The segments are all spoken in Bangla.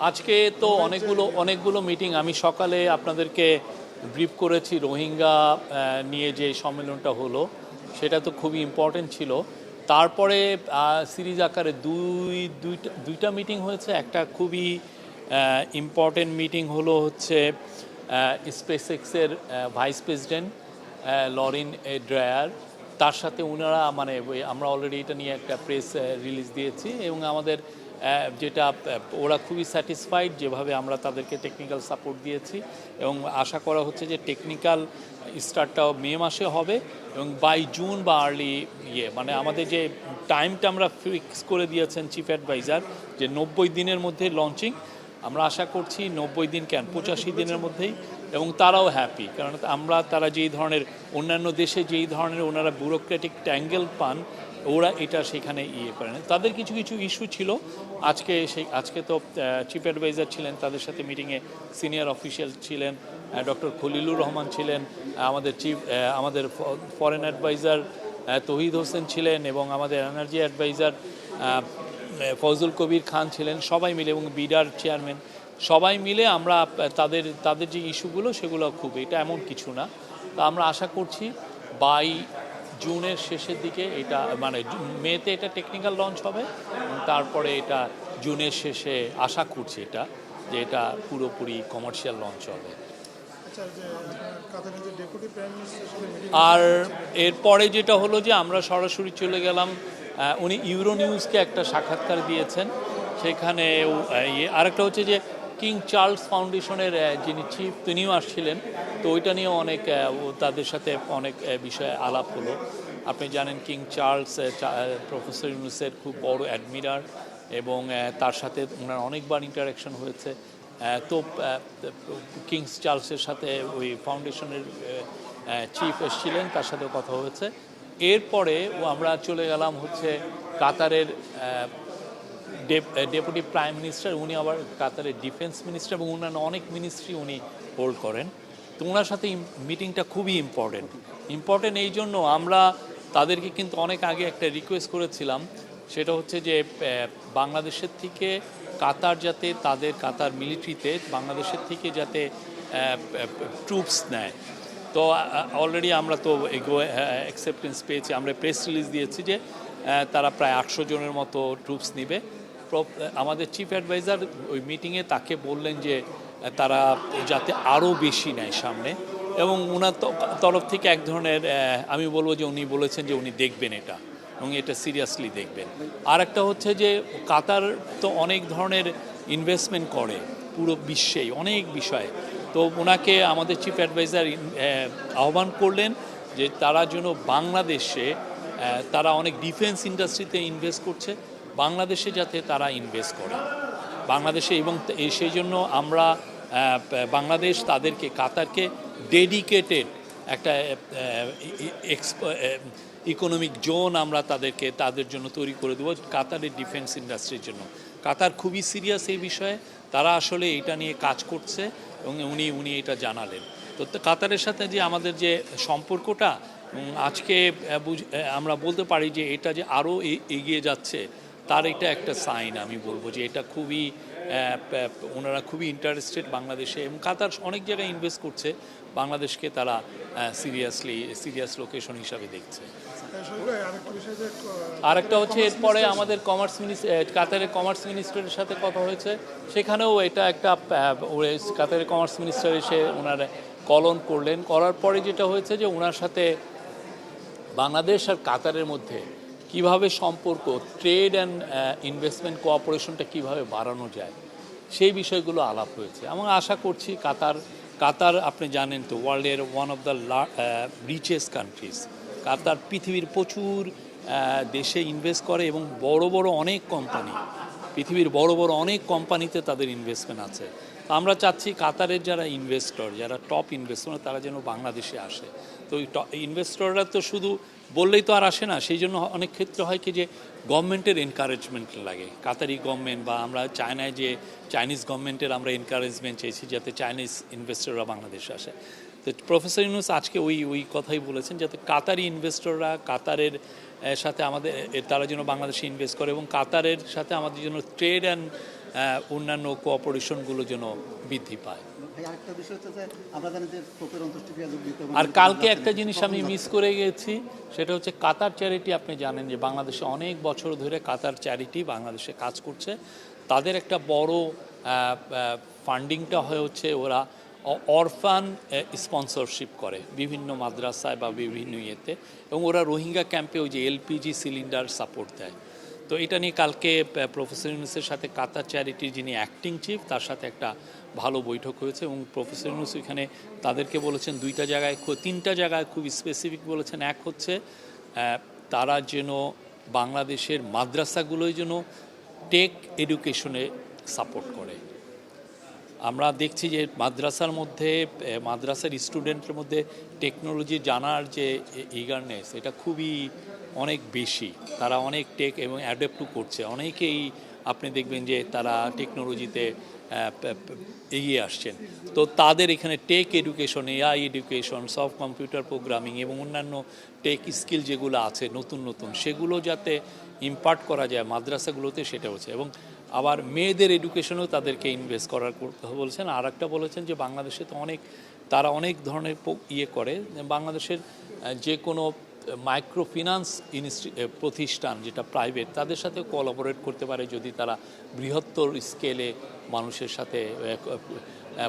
আজকে তো অনেকগুলো অনেকগুলো মিটিং আমি সকালে আপনাদেরকে ব্রিফ করেছি রোহিঙ্গা নিয়ে যে সম্মেলনটা হলো, সেটা তো খুবই ইম্পর্টেন্ট ছিল। তারপরে সিরিজ আকারে দুই, দুইটা দুইটা মিটিং হয়েছে। একটা খুবই ইম্পর্টেন্ট মিটিং হলো হচ্ছে স্পেস এক্সের vice president Lauren A Dreyer. তার সাথে ওনারা মানে আমরা অলরেডি এটা নিয়ে একটা প্রেস রিলিজ দিয়েছি এবং আমাদের যেটা ওরা খুবই স্যাটিসফাইড যেভাবে আমরা তাদেরকে টেকনিক্যাল সাপোর্ট দিয়েছি এবং আশা করা হচ্ছে যে টেকনিক্যাল স্টার্টটাও মে মাসে হবে এবং বাই জুন বা আর্লি ইয়ে মানে আমাদের যে টাইমটা আমরা ফিক্স করে দিয়েছেন চিফ অ্যাডভাইজার যে নব্বই দিনের মধ্যে লঞ্চিং আমরা আশা করছি নব্বই দিন কেন, পঁচাশি দিনের মধ্যেই এবং তারাও হ্যাপি কারণ আমরা তারা যেই ধরনের অন্যান্য দেশে যেই ধরনের ওনারা ব্যুরোক্রেটিক ট্যাঙ্গেল পান ওরা এটা সেখানে ইয়ে করেন তাদের কিছু কিছু ইস্যু ছিল। আজকে সেই, আজকে তো চিফ অ্যাডভাইজার ছিলেন, তাদের সাথে মিটিংয়ে সিনিয়র অফিসিয়াল ছিলেন ডক্টর খলিলুর রহমান ছিলেন আমাদের চিফ আমাদের ফরেন অ্যাডভাইজার তহিদ হোসেন ছিলেন এবং আমাদের এনার্জি অ্যাডভাইজার ফজল কবির খান ছিলেন, সবাই মিলে এবং বিডার চেয়ারম্যান সবাই মিলে আমরা তাদের তাদের যে ইস্যুগুলো সেগুলো খুব, এটা এমন কিছু না। তা আমরা আশা করছি বাই জুনের শেষের দিকে এটা মানে মেতে এটা টেকনিক্যাল লঞ্চ হবে তারপরে এটা জুনের শেষে আশা করছি এটা যে এটা পুরোপুরি কমার্শিয়াল লঞ্চ হবে। আচ্ছা আর এরপরে যেটা হলো যে আমরা সরাসরি চলে গেলাম উনি ইউরো নিউজকে একটা সাক্ষাৎকার দিয়েছেন সেখানে ইয়ে আরেকটা হচ্ছে যে কিং চার্লস ফাউন্ডেশনের যিনি চিফ তিনিও আসছিলেন। তো ওইটা নিয়েও অনেক তাদের সাথে অনেক বিষয়ে আলাপ হলো। আপনি জানেন কিং চার্লস প্রফেসর ইউনুসের খুব বড় অ্যাডমিরার এবং তার সাথে ওনার অনেকবার ইন্টারাকশন হয়েছে। তো কিংস চার্লসের সাথে ওই ফাউন্ডেশনের চিফ এসেছিলেন, তার সাথে কথা হয়েছে। এরপরে আমরা চলে গেলাম হচ্ছে কাতারের ডেপুটি প্রাইম মিনিস্টার, উনি আবার কাতারের ডিফেন্স মিনিস্টার এবং অন্যান্য অনেক মিনিস্ট্রি উনি হোল্ড করেন। তো ওনার সাথে মিটিংটা খুবই ইম্পর্টেন্ট ইম্পর্টেন্ট এই জন্য আমরা তাদেরকে কিন্তু অনেক আগে একটা রিকোয়েস্ট করেছিলাম। সেটা হচ্ছে যে বাংলাদেশের থেকে কাতার যাতে তাদের কাতার মিলিটারিতে বাংলাদেশের থেকে যাতে ট্রুপস নেয়। তো অলরেডি আমরা তো এগো অ্যাকসেপ্টেন্স পেয়েছি। আমরা প্রেস রিলিজ দিয়েছি যে তারা প্রায় আটশো জনের মতো ট্রুপস নেবে। আমাদের চিফ অ্যাডভাইজার ওই মিটিংয়ে তাকে বললেন যে, তারা যাতে আরও বেশি নেয় সামনে। এবং ওনার তরফ থেকে এক ধরনের আমি বলব যে উনি বলেছেন যে উনি দেখবেন এটা, এবং এটা সিরিয়াসলি দেখবেন। আর একটা হচ্ছে যে, কাতার তো অনেক ধরনের ইনভেস্টমেন্ট করে পুরো বিশ্বেই, অনেক বিষয়ে। তো ওনাকে আমাদের চিফ অ্যাডভাইজার আহ্বান করলেন যে তারা যেন বাংলাদেশে তারা অনেক ডিফেন্স ইন্ডাস্ট্রিতে ইনভেস্ট করছে। বাংলাদেশে যাতে তারা ইনভেস্ট করে। বাংলাদেশে এবং সেই জন্য আমরা বাংলাদেশ তাদেরকে, কাতারকে ডেডিকেটেড একটা ইকোনমিক জোন আমরা তাদেরকে, তাদের জন্য তৈরি করে দেবো কাতারের ডিফেন্স ইন্ডাস্ট্রির জন্য। কাতার খুবই সিরিয়াস এই বিষয়ে। তারা আসলে এটা নিয়ে কাজ করছে এবং উনি উনি এটা জানালেন। তো কাতারের সাথে যে আমাদের যে সম্পর্কটা আজকে আমরা বলতে পারি যে এটা যে আরও এগিয়ে যাচ্ছে তার এটা একটা সাইন আমি বলব যে এটা খুবই ওনারা খুবই ইন্টারেস্টেড বাংলাদেশে এবং কাতার অনেক জায়গায় ইনভেস্ট করছে বাংলাদেশকে তারা সিরিয়াসলি সিরিয়াস লোকেশন হিসাবে দেখছে। আহ, আরেকটা হচ্ছে এরপরে আমাদের কমার্স মিনিস্টার কাতারের কমার্স মিনিস্টারের সাথে কথা হয়েছে সেখানেও এটা একটা কাতারের কমার্স মিনিস্টার এসে ওনার কলন করলেন। করার পরে যেটা হয়েছে যে ওনার সাথে বাংলাদেশ আর কাতারের মধ্যে কীভাবে সম্পর্ক ট্রেড অ্যান্ড ইনভেস্টমেন্ট কোঅপারেশনটা কীভাবে বাড়ানো যায়, সেই বিষয়গুলো আলাপ হয়েছে। এবং আশা করছি কাতার কাতার আপনি জানেন তো ওয়ার্ল্ডের one of the richest countries Qatar পৃথিবীর প্রচুর দেশে ইনভেস্ট করে এবং বড় বড় অনেক কোম্পানি পৃথিবীর বড় বড় অনেক কোম্পানিতে তাদের ইনভেস্টমেন্ট আছে। আমরা চাচ্ছি কাতারের যারা ইনভেস্টর যারা টপ ইনভেস্টর তারা যেন বাংলাদেশে আসে। তো ইনভেস্টররা তো শুধু বললেই তো আর আসে না, সেই জন্য অনেক ক্ষেত্রে হয় কি যে গভর্নমেন্টের এনকারেজমেন্ট লাগে। কাতারি গভর্নমেন্ট বা আমরা চায়নায় যে চাইনিজ গভর্নমেন্টের আমরা এনকারেজমেন্ট চেয়েছি যাতে চাইনিজ ইনভেস্টররা বাংলাদেশে আসে। তো প্রফেসর ইউনুস আজকে ওই ওই কথাই বলেছেন যাতে কাতারি ইনভেস্টররা কাতারের সাথে আমাদের তারা যেন বাংলাদেশে ইনভেস্ট করে এবং কাতারের সাথে আমাদের জন্য ট্রেড অ্যান্ড অন্যান্য কোঅপারেশনগুলো যেন বৃদ্ধি পায়। আর কালকে একটা জিনিস আমি মিস করে গেছি সেটা হচ্ছে কাতার চ্যারিটি। আপনি জানেন যে বাংলাদেশে অনেক বছর ধরে কাতার চ্যারিটি বাংলাদেশে কাজ করছে। তাদের একটা বড় ফান্ডিংটা হয়ে হচ্ছে ওরা অরফান স্পন্সরশিপ করে বিভিন্ন মাদ্রাসায় বা বিভিন্ন ইয়েতে। এবং ওরা রোহিঙ্গা ক্যাম্পে ওই যে এলপিজি সিলিন্ডার সাপোর্ট দেয়। তো এটা নিয়ে কালকে প্রফেসর ইউনুসের সাথে কাতার চ্যারিটির যিনি অ্যাক্টিং চিফ তার সাথে একটা ভালো বৈঠক হয়েছে এবং প্রফেসর ইউনুস এখানে তাদেরকে বলেছেন দুইটা জায়গায় তিনটা জায়গায় খুব স্পেসিফিক বলেছেন। এক হচ্ছে তারা যেন বাংলাদেশের মাদ্রাসাগুলোই যেন টেক এডুকেশনে সাপোর্ট করে। আমরা দেখছি যে মাদ্রাসার মধ্যে মাদ্রাসার স্টুডেন্টের মধ্যে টেকনোলজি জানার যে ইগারনেস এটা খুবই অনেক বেশি। তারা অনেক টেক এবং অ্যাডাপ্টও করছে। অনেকেই আপনি দেখবেন যে তারা টেকনোলজিতে এগিয়ে আসছেন। তো তাদের এখানে tech education AI education soft computer programming এবং অন্যান্য টেক স্কিল যেগুলো আছে, নতুন নতুন, সেগুলো যাতে ইম্পার্ট করা যায় মাদ্রাসাগুলোতে, সেটা হচ্ছে। এবং আবার মেয়েদের এডুকেশনেও তাদেরকে ইনভেস্ট করার কথা বলছেন আর একটা বলেছেন যে বাংলাদেশে তো অনেক তারা অনেক ধরনের ইয়ে করে বাংলাদেশের যে কোনো মাইক্রো ফিনান্স প্রতিষ্ঠান যেটা প্রাইভেট তাদের সাথে কোলাবোরেট করতে পারে যদি তারা বৃহত্তর স্কেলে মানুষের সাথে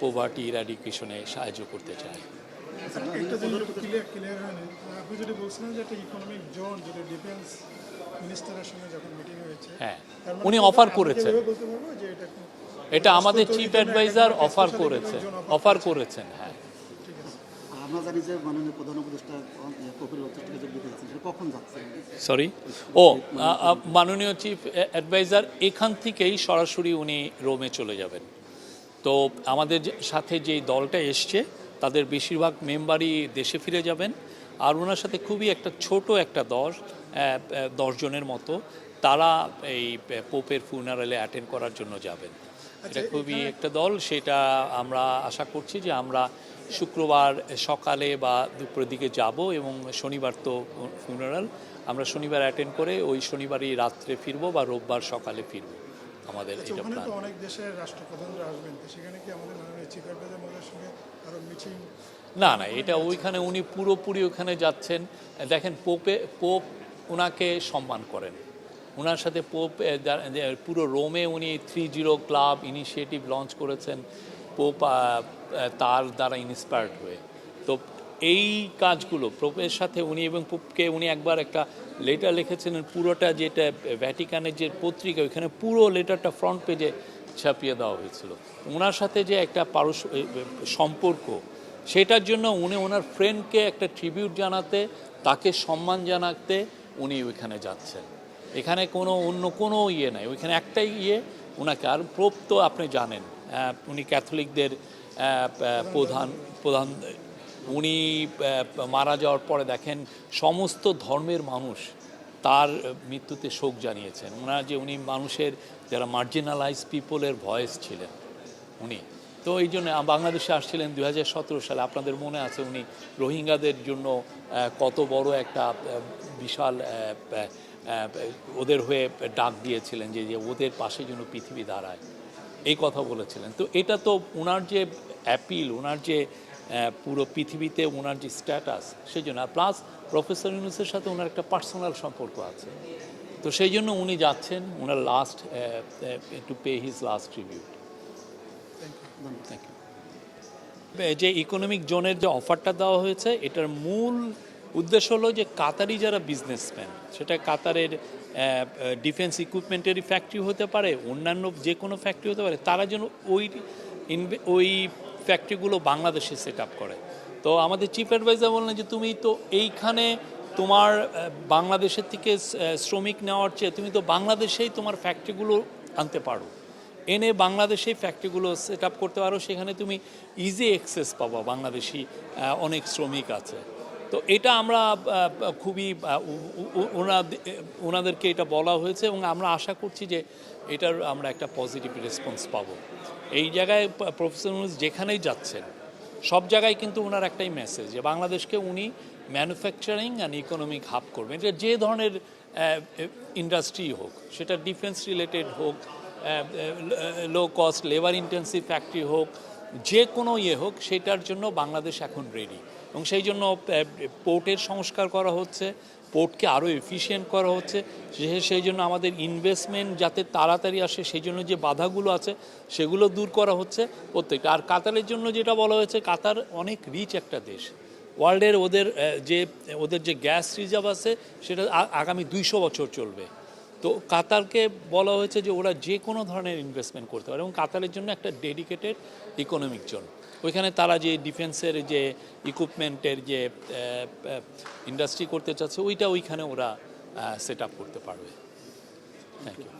পোভার্টি ইরাডিকেশনে সাহায্য করতে চায় একটা ক্লিয়ার হয়নি আপনি যেটা বলছিলেন যে একটা ইকোনমিক জোন যেটা ডিফেন্স মিনিস্টারের সঙ্গে যখন মিটিং হয়েছে হ্যাঁ। উনি অফার করেছেন। এটা আমাদের chief adviser offer offer offer করেছেন হ্যাঁ। ঠিক আছে। আর আমরা জানি যে মাননীয় প্রধান উপদেষ্টা পোপের অন্ত্যেষ্টিক্রিয়া যোগ দিতে যাচ্ছেন সেটা কখন যাচ্ছে? সরি ও মাননীয় চিফ অ্যাডভাইজার এখান থেকেই সরাসরি উনি রোমে চলে যাবেন। তো আমাদের যে- সাথে যে দলটা এসছে তাদের বেশিরভাগ মেম্বারই দেশে ফিরে যাবেন। আর ওনার সাথে খুবই একটা ছোট একটা দল দশজনের মতো তারা এই পোপের ফুনারালে অ্যাটেন্ড করার জন্য যাবেন। এটা খুবই একটা দল সেটা আমরা আশা করছি যে আমরা শুক্রবার সকালে বা দুপুরের দিকে যাব এবং শনিবার তো ফুনারাল আমরা শনিবার অ্যাটেন্ড করে ওই শনিবারই রাত্রে ফিরবো বা রোববার সকালে ফিরবো। আমাদের আচ্ছা এটা প্ল্যান অনেক দেশের রাষ্ট্রপ্রধানরা আসবেন সেখানে কি আমাদের মাননীয় চিফ অ্যাডভাইজার মহোদয়ের সঙ্গে আরও মিটিং না না এটা ওইখানে উনি পুরোপুরি ওখানে যাচ্ছেন। দেখেন পোপে পোপ ওনাকে সম্মান করেন। ওনার সাথে পোপ পুরো রোমে উনি three zero club initiative launch করেছেন। পোপ তার দ্বারা ইন্সপায়ার্ড হয়ে। তো এই কাজগুলো পোপের সাথে উনি এবং পোপকে উনি একবার একটা লেটার লিখেছিলেন পুরোটা যেটা ভ্যাটিকানের যে পত্রিকা, ওইখানে পুরো লেটারটা ফ্রন্ট পেজে ছাপিয়ে দেওয়া হয়েছিল। ওনার সাথে যে একটা পারস সম্পর্ক, সেটার জন্য উনি ওনার ফ্রেন্ডকে একটা ট্রিবিউট জানাতে, তাকে সম্মান জানাতে উনি ওইখানে যাচ্ছেন। এখানে কোনো অন্য কোনো ইয়ে নাই, ওইখানে একটাই ইয়ে ওনাকে আর প্রোপ তো আপনি জানেন উনি ক্যাথলিকদের প্রধান প্রধান উনি মারা যাওয়ার পরে দেখেন সমস্ত ধর্মের মানুষ তার মৃত্যুতে শোক জানিয়েছেন। ওনার যে উনি মানুষের যারা মার্জিনালাইজ পিপলের ভয়েস ছিলেন, উনি। তো এই জন্য বাংলাদেশে আসছিলেন দু হাজার সতেরো সালে। আপনাদের মনে আছে উনি রোহিঙ্গাদের জন্য কত বড় একটা বিশাল ওদের হয়ে ডাক দিয়েছিলেন যে ওদের পাশে যেন পৃথিবী দাঁড়ায়। এই কথা বলেছিলেন। তো এটা তো ওনার যে অ্যাপিল ওনার যে পুরো পৃথিবীতে ওনার যে স্ট্যাটাস সেই জন্য। আর প্লাস প্রফেসর ইউনুসের সাথে ওনার একটা পার্সোনাল সম্পর্ক আছে। তো সেই জন্য উনি যাচ্ছেন ওনার last to pay his last tribute thank you যে ইকোনমিক জোনের যে অফারটা দেওয়া হয়েছে এটার মূল উদ্দেশ্য হলো যে কাতারি যারা বিজনেসম্যান সেটা কাতারের ডিফেন্স ইকুইপমেন্টেরই ফ্যাক্টরি হতে পারে অন্যান্য যে কোনো ফ্যাক্টরি হতে পারে তারা যেন ওই ওই ফ্যাক্টরিগুলো বাংলাদেশে সেট আপ করে। তো আমাদের চিফ অ্যাডভাইজার বললেন যে, তুমি তো এইখানে তোমার বাংলাদেশের থেকে শ্রমিক নেওয়ার চেয়ে তুমি তো বাংলাদেশেই তোমার ফ্যাক্টরিগুলো আনতে পারো। এনে বাংলাদেশেই ফ্যাক্টরিগুলো সেট আপ করতে পারো, সেখানে তুমি ইজি অ্যাক্সেস পাবো, বাংলাদেশি অনেক শ্রমিক আছে। তো এটা আমরা খুবই ওনাদেরকে এটা বলা হয়েছে এবং আমরা আশা করছি যে এটার আমরা একটা পজিটিভ রেসপন্স পাবো। এই জায়গায় প্রফেসর যেখানেই যাচ্ছেন, সব জায়গায় কিন্তু ওনার একটাই মেসেজ যে বাংলাদেশকে উনি ম্যানুফ্যাকচারিং অ্যান্ড ইকোনমিক হাব করবেন। এটা যে ধরনের ইন্ডাস্ট্রি হোক, সেটা ডিফেন্স রিলেটেড হোক low cost labour intensive factory হোক, যে কোনো ইয়ে হোক, সেটার জন্য বাংলাদেশ এখন রেডি এবং সেই জন্য পোর্টের সংস্কার করা হচ্ছে পোর্টকে আরও এফিশিয়েন্ট করা হচ্ছে সেই জন্য আমাদের ইনভেস্টমেন্ট যাতে তাড়াতাড়ি আসে, সেই জন্য যে বাধাগুলো আছে, সেগুলো দূর করা হচ্ছে প্রত্যেকটা। আর কাতারের জন্য যেটা বলা হয়েছে, কাতার অনেক রিচ একটা দেশ। ওয়ার্ল্ডের ওদের যে ওদের যে গ্যাস রিজার্ভ আছে, সেটা আগামী দুইশো বছর চলবে। তো কাতারকে বলা হয়েছে যে ওরা যে কোনো ধরনের ইনভেস্টমেন্ট করতে পারে এবং কাতারের জন্য একটা ডেডিকেটেড ইকোনমিক জোন ওইখানে তারা যে ডিফেন্সের যে ইকুইপমেন্টের যে ইন্ডাস্ট্রি করতে চাচ্ছে, ওইটা ওইখানে ওরা সেট আপ করতে পারবে। Thank you